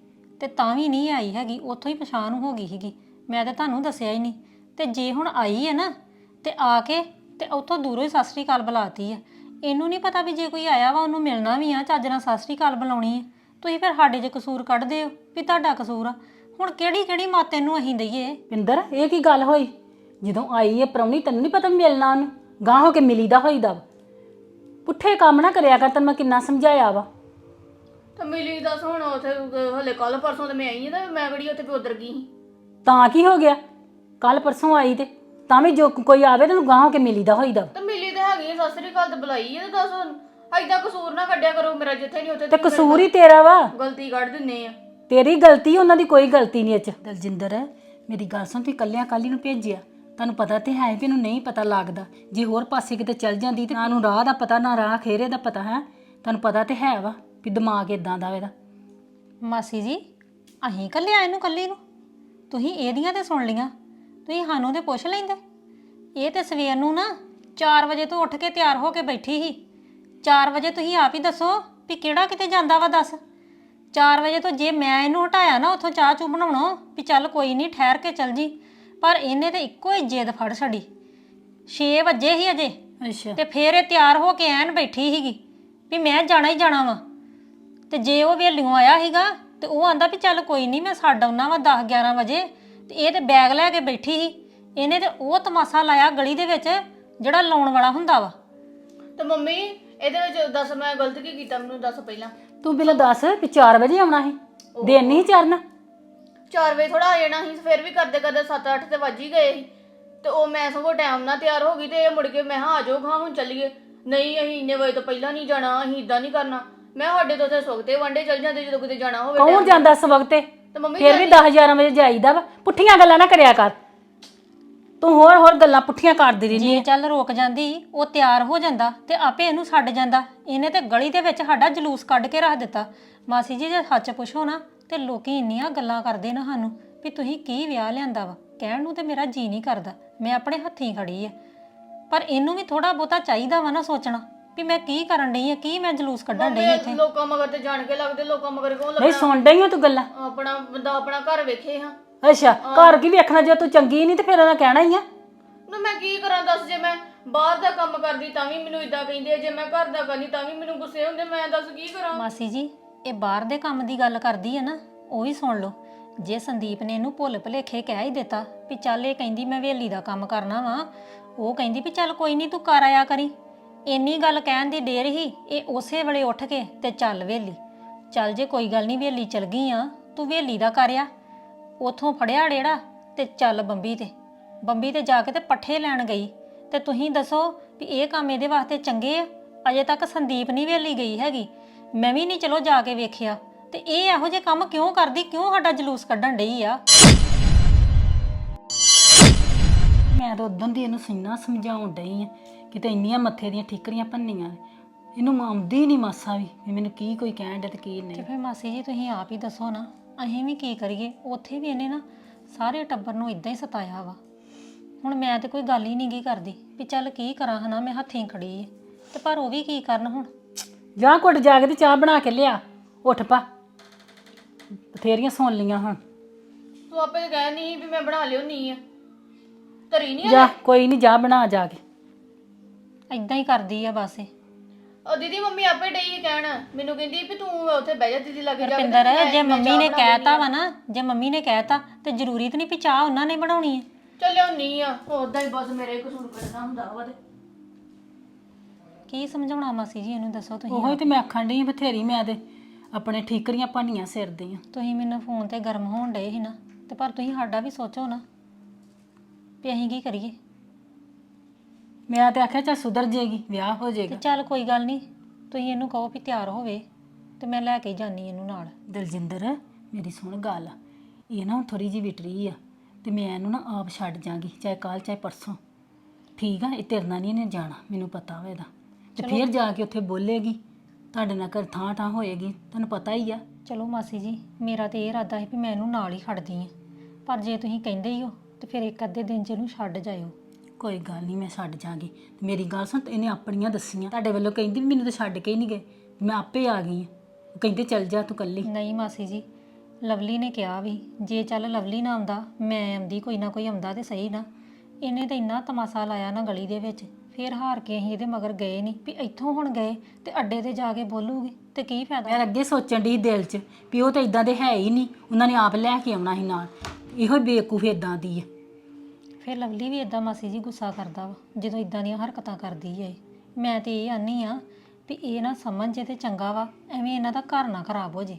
Speaker 4: ਤੇ ਤਾਂ ਵੀ ਨਹੀਂ ਆਈ ਹੈਗੀ, ਉੱਥੋਂ ਹੀ ਪਛਾਣ ਹੋ ਗਈ ਸੀਗੀ। ਮੈਂ ਤਾਂ ਤੁਹਾਨੂੰ ਦੱਸਿਆ ਹੀ ਨਹੀਂ। ਤੇ ਜੇ ਹੁਣ ਆਈ ਹੈ ਨਾ, ਤੇ ਆ ਕੇ ਤੇ ਉੱਥੋਂ ਦੂਰੋਂ ਹੀ ਸਤਿ ਸ੍ਰੀ ਅਕਾਲ ਬੁਲਾਤੀ ਆ ਇਹਨੂੰ ਨਹੀਂ ਪਤਾ ਵੀ ਜੇ ਕੋਈ ਆਇਆ ਵਾ, ਉਹਨੂੰ ਮਿਲਣਾ ਵੀ ਆ, ਚੱਜ ਨਾਲ ਸਤਿ ਸ੍ਰੀ ਅਕਾਲ ਬੁਲਾਉਣੀ ਹੈ। ਤੁਸੀਂ ਫਿਰ ਸਾਡੇ 'ਚ ਕਸੂਰ ਕੱਢਦੇ ਹੋ ਵੀ ਤੁਹਾਡਾ ਕਸੂਰ ਆ। ਹੁਣ ਕਿਹੜੀ ਕਿਹੜੀ ਮਾਤੇ ਨੂੰ ਅਸੀਂ ਦਈਏ?
Speaker 9: ਪਿੰਦਰ, ਇਹ ਕੀ ਗੱਲ ਹੋਈ? ਜਦੋਂ ਆਈ ਹੈ ਪ੍ਰਾਹੁਣੀ, ਤੈਨੂੰ ਨਹੀਂ ਪਤਾ ਮਿਲਣਾ ਉਹਨੂੰ? ਗਾਂ ਹੋ ਕੇ ਮਿਲੀਦਾ ਹੋਈਦਾ ਵਾ। ਪੁੱਠੇ ਕੰਮ ਨਾ ਕਰਿਆ ਕਰ, ਤੈਨੂੰ ਮੈਂ ਕਿੰਨਾ ਸਮਝਾਇਆ ਵਾ।
Speaker 8: ਤਾਂ ਮਿਲੀ ਦੱਸ ਹੁਣ ਉਥੇ ਹਲੇ ਕੱਲ ਪਰਸੋਂ ਤੇ ਮੈਂ ਆਈ ਆ ਤੇ ਮੈਂ ਕਿਹੜੀ ਉੱਥੇ ਵੀ ਉਧਰ ਗਈ ਸੀ।
Speaker 9: ਤਾਂ ਕੀ ਹੋ ਗਿਆ? ਕੱਲ ਪਰਸੋਂ ਆਈ ਤੇ ਤਾਂ ਵੀ ਜੋ ਕੋਈ ਆਵੇ ਤੈਨੂੰ ਗਾਂ ਹੋ ਕੇ ਮਿਲੀਦਾ ਹੋਈਦਾ।
Speaker 8: ਤੇ ਮਿਲੀ ਤੇ ਹੈਗੀ ਆ, ਸਤਿ ਸ੍ਰੀ ਅਕਾਲ ਤੇ ਬੁਲਾਈ ਆ ਤੇ ਦੱਸ ਐਦਾਂ ਕਸੂਰ ਨਾ ਕੱਢਿਆ ਕਰੋ ਮੇਰਾ ਜਿੱਥੇ ਨਹੀਂ ਉੱਥੇ
Speaker 9: ਤੇ
Speaker 8: ਤੁਸੀਂ
Speaker 9: ਕਸੂਰ ਹੀ ਤੇਰਾ ਵਾ।
Speaker 8: ਗਲਤੀ ਕੱਢ ਦਿੰਨੇ ਆ।
Speaker 9: ਤੇਰੀ ਗਲਤੀ ਉਹਨਾਂ ਦੀ ਕੋਈ ਗਲਤੀ ਨਹੀਂ ਅੱਛ ਦਲਜਿੰਦਰ ਮੇਰੀ ਗੱਲ ਸੁਣ ਤੂੰ ਕੱਲਿਆਂ ਕੱਲੀ ਨੂੰ ਭੇਜਿਆ। ਤੁਹਾਨੂੰ ਪਤਾ ਤੇ ਹੈ ਵੀ ਇਹਨੂੰ ਨਹੀਂ ਪਤਾ ਲੱਗਦਾ। ਜੇ ਹੋਰ ਪਾਸੇ ਕਿਤੇ ਚੱਲ ਜਾਂਦੀ ਤੇ ਨਾ ਨੂੰ ਰਾਹ ਦਾ ਪਤਾ ਨਾ ਰਾਹ ਖੇਰੇ ਦਾ ਪਤਾ ਹੈ? ਤੁਹਾਨੂੰ ਪਤਾ ਤੇ ਹੈ ਵਾ। ਵੀ ਦਿਮਾਗ ਇਦਾਂ ਦਾ ਇਹਦਾ।
Speaker 4: ਮਾਸੀ ਜੀ ਅਸੀਂ ਕੱਲਿਆ ਇਹਨੂੰ ਕੱਲੀ ਨੂੰ। ਤੁਸੀਂ ਇਹਦੀਆਂ ਤੇ ਸੁਣ ਲੀਆਂ ਤੁਸੀਂ ਸਾਨੂੰ ਤੇ ਪੁੱਛ ਲੈਂਦੇ। ਇਹ ਤੇ ਸਵੇਰ ਨੂੰ ਨਾ 4 ਵਜੇ ਤੋਂ ਉੱਠ ਕੇ ਤਿਆਰ ਹੋ ਕੇ ਬੈਠੀ ਸੀ। 4 ਵਜੇ ਤੁਸੀਂ ਆਪ ਹੀ ਦੱਸੋ ਵੀ ਕਿਹੜਾ ਕਿਤੇ ਜਾਂਦਾ ਵਾ ਦੱਸ। 4 ਵਜੇ ਤੋਂ ਜੇ ਮੈਂ ਇਹਨੂੰ ਹਟਾਇਆ ਨਾ ਉੱਥੋਂ ਚਾਹ ਚੂ ਬਣਾਉਣੋਂ ਵੀ ਚੱਲ ਕੋਈ ਨਹੀਂ ਠਹਿਰ ਕੇ ਚੱਲ ਜੀ। ਪਰ ਇਹਨੇ ਤੇ ਇੱਕੋ ਹੀ ਜਿੱਦ ਫੜ ਛੜੀ 6 ਵਜੇ ਹੀ ਅਜੇ
Speaker 9: ਅੱਛਾ।
Speaker 4: ਤੇ ਫੇਰ ਇਹ ਤਿਆਰ ਹੋ ਕੇ ਐਨ ਬੈਠੀ ਸੀਗੀ ਵੀ ਮੈਂ ਜਾਣਾ ਹੀ ਜਾਣਾ ਵਾ। ਤੇ ਜੇ ਉਹ ਵੇਲੀਓਂ ਆਇਆ ਸੀਗਾ ਤੇ ਉਹ ਆਂਦਾ ਵੀ ਚੱਲ ਕੋਈ ਨਹੀਂ ਮੈਂ ਛੱਡ ਆਉਣਾ ਵਾ 10 11 ਵਜੇ। ਤੇ ਇਹ ਤੇ ਬੈਗ ਲੈ ਕੇ ਬੈਠੀ ਸੀ। ਇਹਨੇ ਤੇ ਉਹ ਤਮਾਸ਼ਾ ਲਾਇਆ ਗਲੀ ਦੇ ਵਿੱਚ ਜਿਹੜਾ ਲਾਉਣ ਵਾਲਾ ਹੁੰਦਾ ਵਾ।
Speaker 8: ਤੇ ਮੰਮੀ ਇਹਦੇ ਵਿੱਚ ਦੱਸ ਮੈਂ ਗਲਤ ਕੀ ਕੀਤਾ? ਮੈਨੂੰ ਦੱਸ ਪਹਿਲਾਂ।
Speaker 9: ਤੂੰ ਬਿਲਾ ਦੱਸ ਵੀ 4 ਵਜੇ ਆਉਣਾ ਸੀ। ਦਿਨ ਨਹੀਂ ਚਰਨਾ
Speaker 8: 4 ਵਜੇ ਥੋੜਾ ਆ ਜਾਣਾ ਸੀ ਫਿਰ ਵੀ ਕਰਦੇ ਕਰਦੇ 7-8 ਤੇ ਵੱਜ ਹੀ ਗਏ ਸੀ। ਤੇ ਉਹ ਮੈਂ ਸਗੋਂ ਟਾਈਮ ਨਾਲ ਤਿਆਰ ਹੋ ਗਈ ਤੇ ਇਹ ਮੁੜ ਕੇ ਮੈਂ ਹਾਂ ਆ ਜਾਓ ਹਾਂ ਹੁਣ ਚੱਲੀਏ। ਨਹੀਂ ਅਸੀਂ ਇੰਨੇ ਵਜੇ ਤੋਂ ਪਹਿਲਾਂ ਨਹੀਂ ਜਾਣਾ ਅਸੀਂ ਇਦਾਂ ਨਹੀਂ ਕਰਨਾ। ਮੈਂ ਸਾਡੇ ਤੋਂ ਤੇ ਸੁਖਤੇ ਵਾਂਡੇ ਚੱਲ ਜਾਂਦੇ ਜਦੋਂ ਕਿਤੇ ਜਾਣਾ ਹੋਵੇ
Speaker 9: ਕੌਣ ਜਾਂਦਾ ਇਸ ਵਕਤੇ?
Speaker 8: ਤੇ ਮੰਮੀ
Speaker 9: ਫਿਰ ਵੀ 10 11 ਵਜੇ ਜਾਈਦਾ ਵਾ। ਪੁੱਠੀਆਂ ਗੱਲਾਂ ਨਾ ਕਰਿਆ ਕਰ। ਤੂੰ ਹੋਰ ਹੋਰ ਗੱਲਾਂ ਪੁੱਠੀਆਂ ਕਰਦੀ ਰਹਿੰਦੀ
Speaker 4: ਜੇ ਚੱਲ ਰੁਕ ਜਾਂਦੀ ਉਹ ਤਿਆਰ ਹੋ ਜਾਂਦਾ ਤੇ ਆਪੇ ਇਹਨੂੰ ਛੱਡ ਜਾਂਦਾ। ਇਹਨੇ ਤੇ ਗਲੀ ਦੇ ਵਿੱਚ ਸਾਡਾ ਜਲੂਸ ਕੱਢ ਕੇ ਰੱਖ ਦਿੱਤਾ। ਮਾਸੀ ਜੀ ਜੇ ਸੱਚ ਪੁੱਛੋ ਨਾ ਤੇ ਲੋਕੀ ਇੰਨੀਆਂ ਗੱਲਾਂ ਕਰਦੇ ਨਾ ਸਾਨੂੰ ਵੀ ਤੁਸੀਂ ਕੀ ਵਿਆਹ ਲਿਆਂਦਾ ਵਾ। ਕਹਿਣ ਨੂੰ ਤੇ ਮੇਰਾ ਜੀ ਨਹੀਂ ਕਰਦਾ। ਮੈਂ ਆਪਣੇ ਹੱਥੀਂ ਖੜੀ ਆ। ਪਰ ਇਹਨੂੰ ਵੀ ਥੋੜਾ ਬਹੁਤਾ ਚਾਹੀਦਾ ਵਾ ਨਾ ਸੋਚਣਾ। ਵੀ ਮੈਂ ਕੀ ਕਰਨ ਡਈ ਆ? ਕੀ ਮੈਂ ਜਲੂਸ ਕੱਢਣ ਡਈ ਆ ਇੱਥੇ?
Speaker 8: ਲੋਕਾਂ ਮਗਰ ਤੇ ਜਾਣ ਕੇ ਲੱਗਦੇ ਲੋਕਾਂ ਮਗਰ ਕਿਉਂ
Speaker 9: ਨਹੀਂ
Speaker 8: ਲੱਗਣਾ
Speaker 9: ਸੁਣ ਡਈ ਆਂ ਤੂੰ ਗੱਲਾਂ।
Speaker 8: ਆਪਣਾ ਬੰਦਾ ਆਪਣਾ ਘਰ ਵੇਖੇ ਹਾਂ।
Speaker 9: ਅੱਛਾ ਘਰ ਕੀ ਵੇਖਣਾ ਜੇ ਤੂੰ ਚੰਗੀ ਨਹੀਂ ਤੇ ਫਿਰ ਉਹਦਾ ਕਹਿਣਾ ਹੀ ਆ।
Speaker 8: ਨਾ ਮੈਂ ਕੀ ਕਰਾਂ ਦੱਸ ਜੇ ਮੈਂ ਬਾਹਰ ਦਾ ਕੰਮ ਕਰਦੀ ਤਾਂ ਵੀ ਮੈਨੂੰ ਇਦਾਂ ਕਹਿੰਦੇ ਆ, ਜੇ ਮੈਂ ਘਰ ਦਾ ਕਰਨੀ ਤਾਂ ਵੀ ਮੈਨੂੰ ਗੁੱਸੇ ਹੁੰਦੇ ਮੈਂ ਦੱਸ ਕੀ ਕਰਾਂ?
Speaker 4: ਮਾਸੀ ਜੀ ਇਹ ਬਾਹਰ ਦੇ ਕੰਮ ਦੀ ਗੱਲ ਕਰਦੀ ਹੈ ਨਾ ਉਹ ਵੀ ਸੁਣ ਲਓ। ਜੇ ਸੰਦੀਪ ਨੇ ਇਹਨੂੰ ਭੁੱਲ ਭੁਲੇਖੇ ਕਹਿ ਹੀ ਦਿੱਤਾ ਵੀ ਚੱਲ ਇਹ ਕਹਿੰਦੀ ਮੈਂ ਵੇਲੀ ਦਾ ਕੰਮ ਕਰਨਾ ਵਾ ਉਹ ਕਹਿੰਦੀ ਵੀ ਚੱਲ ਕੋਈ ਨਹੀਂ ਤੂੰ ਕਰ ਆਇਆ ਕਰੀ। ਇੰਨੀ ਗੱਲ ਕਹਿਣ ਦੀ ਦੇਰ ਹੀ ਇਹ ਉਸੇ ਵੇਲੇ ਉੱਠ ਕੇ ਤੇ ਚੱਲ ਵੇਲੀ। ਚੱਲ ਜੇ ਕੋਈ ਗੱਲ ਨਹੀਂ ਵੇਲੀ ਚਲ ਗਈ ਆ, ਤੂੰ ਵੇਲੀ ਦਾ ਕਰਿਆ ਉਥੋਂ ਫੜਿਆ ਡੇੜਾ ਤੇ ਚੱਲ ਬੰਬੀ ਤੇ। ਬੰਬੀ ਤੇ ਜਾ ਕੇ ਤੇ ਪੱਠੇ ਲੈਣ ਗਈ। ਤੇ ਤੁਸੀਂ ਦੱਸੋ ਵੀ ਇਹ ਕੰਮ ਇਹਦੇ ਵਾਸਤੇ ਚੰਗੇ ਆ? ਅਜੇ ਤੱਕ ਸੰਦੀਪ ਨਹੀਂ ਵੇਲੀ ਗਈ ਹੈਗੀ। ਮੈਂ ਵੀ ਨਹੀਂ ਚਲੋ ਜਾ ਕੇ ਵੇਖਿਆ। ਤੇ ਇਹ ਇਹੋ ਜਿਹੇ ਕੰਮ ਕਿਉਂ ਕਰਦੀ? ਕਿਉਂ ਸਾਡਾ ਜਲੂਸ ਕੱਢਣ ਡਈ ਆ?
Speaker 9: ਮੈਂ ਤਾਂ ਉਦੋਂ ਦੀ ਇਹਨੂੰ ਸਿੰਨਾ ਸਮਝਾਉਣ ਡਈ ਆ। ਕਿਤੇ ਇੰਨੀਆਂ ਮੱਥੇ ਦੀਆਂ ਠੀਕਰੀਆਂ ਭੰਨੀਆਂ ਨੇ। ਇਹਨੂੰ ਆਉਂਦੀ ਨਹੀਂ ਮਾਸਾ ਵੀ ਵੀ ਮੈਨੂੰ ਕੀ ਕੋਈ ਕਹਿਣ ਡਿਆ ਤੇ ਕੀ
Speaker 4: ਤੇ
Speaker 9: ਨਹੀਂ
Speaker 4: ਫਿਰ ਮਾਸੀ ਜੀ ਤੁਸੀਂ ਆਪ ਹੀ ਦੱਸੋ ਨਾ ਅਸੀਂ ਵੀ ਕੀ ਕਰੀਏ? ਉੱਥੇ ਵੀ ਇਹਨੇ ਨਾ ਸਾਰੇ ਟੱਬਰ ਨੂੰ ਇਦਾਂ ਹੀ ਸਤਾਇਆ ਵਾ। ਹੁਣ ਮੈਂ ਤੇ ਕੋਈ ਗੱਲ ਹੀ ਨਹੀਂ ਗੀ ਕਰਦੀ ਵੀ ਚੱਲ ਕੀ ਕਰਾਂ ਹਨਾ ਮੈਂ ਹੱਥੀਂ ਖੜੀ ਏ ਤੇ ਪਰ ਉਹ ਵੀ ਕੀ ਕਰਨ ਹੁਣ?
Speaker 9: ਜਾਂ ਘੁੱਟ ਜਾ ਕੇ ਤੇ ਚਾਹ ਬਣਾ ਕੇ ਲਿਆ ਉੱਠ ਪਾ। ਬਥੇਰੀਆਂ ਸੁਣ ਲੀਆਂ ਹੁਣ।
Speaker 8: ਤੂੰ ਆਪੇ ਕਹਿ ਨਹੀਂ ਵੀ ਮੈਂ ਬਣਾ ਲਿਓ ਨਹੀਂ ਆ। ਧਰੀ ਨਹੀਂ
Speaker 9: ਜਾ ਕੋਈ ਨਹੀਂ ਜਾ ਬਣਾ ਜਾ ਕੇ।
Speaker 4: ਇਦਾਂ ਹੀ ਕਰਦੀ ਆ ਬਸ ਇਹ।
Speaker 8: ਉਹ ਦੀਦੀ ਮੰਮੀ ਆਪੇ ਡਈ ਕਹਿਣ। ਮੈਨੂੰ ਕਹਿੰਦੀ ਵੀ ਤੂੰ ਉੱਥੇ ਬਹਿ ਜਾ ਦੀਦੀ ਲੱਗੇ ਜਾ ਕੇ
Speaker 4: ਰਪਿੰਦਰ
Speaker 8: ਤੇ ਮੈਂ-
Speaker 4: ਜੇ
Speaker 8: ਮੈਂ
Speaker 4: ਮੰਮੀ
Speaker 8: ਚਾਹ
Speaker 4: ਨੇ
Speaker 8: ਬਣਾ
Speaker 4: ਕਹਿਤਾ ਵਾ ਨਾ ਜੇ ਮੰਮੀ ਨੇ ਕਹਿਤਾ ਤੇ ਜ਼ਰੂਰੀ ਤਾਂ ਨਹੀਂ ਵੀ ਚਾਹ ਉਹਨਾਂ ਨੇ ਬਣਾਉਣੀ ਹੈ
Speaker 8: ਚੱਲਿਓ ਨਹੀਂ ਆ ਉਦਾਂ ਹੀ ਬਸ ਮੇਰੇ ਕਸੂਰ ਕਰਨਾ ਹੁੰਦਾ ਵਾ ਤੇ।
Speaker 4: ਕੀ ਸਮਝਾਉਣਾ ਮਾਸੀ ਜੀ ਇਹਨੂੰ ਦੱਸੋ ਤੁਸੀਂ।
Speaker 9: ਉਹੀ ਤੇ ਮੈਂ ਆਖਣ ਡਈ ਆਂ, ਬਥੇਰੀ ਮੈਂ ਤੇ ਆਪਣੇ ਠੀਕਰੀਆਂ ਭਾਨੀਆਂ ਸਿਰ ਦੀਆਂ।
Speaker 4: ਤੁਸੀਂ ਮੈਨੂੰ ਫੋਨ ਤੇ ਗਰਮ ਹੋਣ ਡਏ ਸੀ ਨਾ ਤੇ ਪਰ ਤੁਸੀਂ ਸਾਡਾ ਵੀ ਸੋਚੋ ਨਾ ਵੀ ਅਸੀਂ ਕੀ ਕਰੀਏ?
Speaker 9: ਮੈਂ ਤੇ ਆਖਿਆ ਚਾ ਸੁਧਰ ਜੇਗੀ ਵਿਆਹ ਹੋ
Speaker 4: ਤੇ
Speaker 9: ਜਾਏਗਾ
Speaker 4: ਚੱਲ ਕੋਈ ਗੱਲ ਨਹੀਂ ਤੁਸੀਂ ਇਹਨੂੰ ਕਹੋ ਵੀ ਤਿਆਰ ਹੋਵੇ ਤੇ ਮੈਂ ਲੈ ਕੇ ਜਾਨੀ ਇਹਨੂੰ ਨਾਲ।
Speaker 9: ਦਲਜਿੰਦਰ ਮੇਰੀ ਸੁਣ ਗੱਲ। ਇਹ ਨਾ ਥੋੜੀ ਜਿਹੀ ਵਿਟਰੀ ਆ ਤੇ ਮੈਂ ਇਹਨੂੰ ਨਾ ਆਪ ਛੱਡ ਜਾਗੀ ਚਾਹੇ ਕੱਲ ਚਾਹੇ ਪਰਸੋਂ। ਠੀਕ ਆ ਇਹ ਤੇਰੇ ਨਾਲ ਨਹੀਂ ਇਹਨੇ ਜਾਣਾ ਮੈਨੂੰ ਪਤਾ ਵਾ ਇਹਦਾ। ਤੇ ਫਿਰ ਜਾ ਕੇ ਉੱਥੇ ਬੋਲੇਗੀ ਤੁਹਾਡੇ ਨਾਲ ਘਰ ਥਾਂ ਥਾਂ ਹੋਏਗੀ ਤੁਹਾਨੂੰ ਪਤਾ ਹੀ ਆ।
Speaker 4: ਚਲੋ ਮਾਸੀ ਜੀ ਮੇਰਾ ਤੇ ਇਹ ਇਰਾਦਾ ਸੀ ਵੀ ਮੈਂ ਇਹਨੂੰ ਨਾਲ ਹੀ ਖੜਦੀ ਆ। ਪਰ ਜੇ ਤੁਸੀਂ ਕਹਿੰਦੇ ਹੀ ਹੋ ਤੇ ਫਿਰ ਇੱਕ ਅੱਧੇ ਦਿਨ ਚ ਇਹਨੂੰ ਛੱਡ ਜਾਇਓ।
Speaker 9: ਕੋਈ ਗੱਲ ਨਹੀਂ ਮੈਂ ਛੱਡ ਜਾਗੀ ਮੇਰੀ ਗੱਲ ਸੁਣ ਇਹਨੇ ਆਪਣੀਆਂ ਦੱਸੀਆਂ। ਤੁਹਾਡੇ ਵੱਲੋਂ ਕਹਿੰਦੀ ਵੀ ਮੈਨੂੰ ਤਾਂ ਛੱਡ ਕੇ ਹੀ ਨਹੀਂ ਗਏ। ਮੈਂ ਆਪੇ ਆ ਗਈ ਹਾਂ। ਉਹ ਕਹਿੰਦੇ ਚੱਲ ਜਾ ਤੂੰ ਕੱਲੀ
Speaker 4: ਨਹੀਂ ਮਾਸੀ ਜੀ ਲਵਲੀ ਨੇ ਕਿਹਾ ਵੀ ਜੇ ਚੱਲ ਲਵਲੀ ਨਾ ਆਉਂਦਾ ਮੈਂ ਆਉਂਦੀ ਕੋਈ ਨਾ ਕੋਈ ਆਉਂਦਾ ਤੇ ਸਹੀ ਨਾ। ਇਹਨੇ ਤਾਂ ਇੰਨਾ ਤਮਾਸਾ ਲਾਇਆ ਨਾ ਗਲੀ ਦੇ ਵਿੱਚ। ਫਿਰ ਹਾਰ ਕੇ ਅਸੀਂ ਇਹਦੇ ਮਗਰ ਗਏ ਨਹੀਂ। ਵੀ ਇੱਥੋਂ ਹੁਣ ਗਏ ਤੇ ਅੱਡੇ ਤੇ ਜਾ ਕੇ ਬੋਲੂਗੀ ਤੇ ਕੀ ਫਾਇਦਾ?
Speaker 9: ਮੈਂ ਅੱਗੇ ਸੋਚਣ ਦੀ ਦਿਲ 'ਚ ਵੀ ਉਹ ਤਾਂ ਇਦਾਂ ਦੇ ਹੈ ਹੀ ਨਹੀਂ। ਉਹਨਾਂ ਨੇ ਆਪ ਲੈ ਕੇ ਆਉਣਾ ਸੀ ਨਾਲ। ਇਹੋ ਬੇਵਕੂਫ ਇਦਾਂ ਦੀ ਹੈ
Speaker 4: ਫਿਰ ਲਵਲੀ ਵੀ ਇਦਾਂ ਮਾਸੀ ਜੀ ਗੁੱਸਾ ਕਰਦਾ ਵਾ, ਜਦੋਂ ਇਦਾਂ ਦੀਆਂ ਹਰਕਤਾਂ ਕਰਦੀ ਹੈ ਮੈਂ ਤੇ ਇਹ ਆਨੀ ਆ ਵੀ ਇਹ ਨਾ ਸਮਝ ਜੇ ਤੇ ਚੰਗਾ ਵਾ, ਐਵੇਂ ਇਹਨਾਂ ਦਾ ਘਰ ਨਾ ਖਰਾਬ ਹੋ ਜੇ।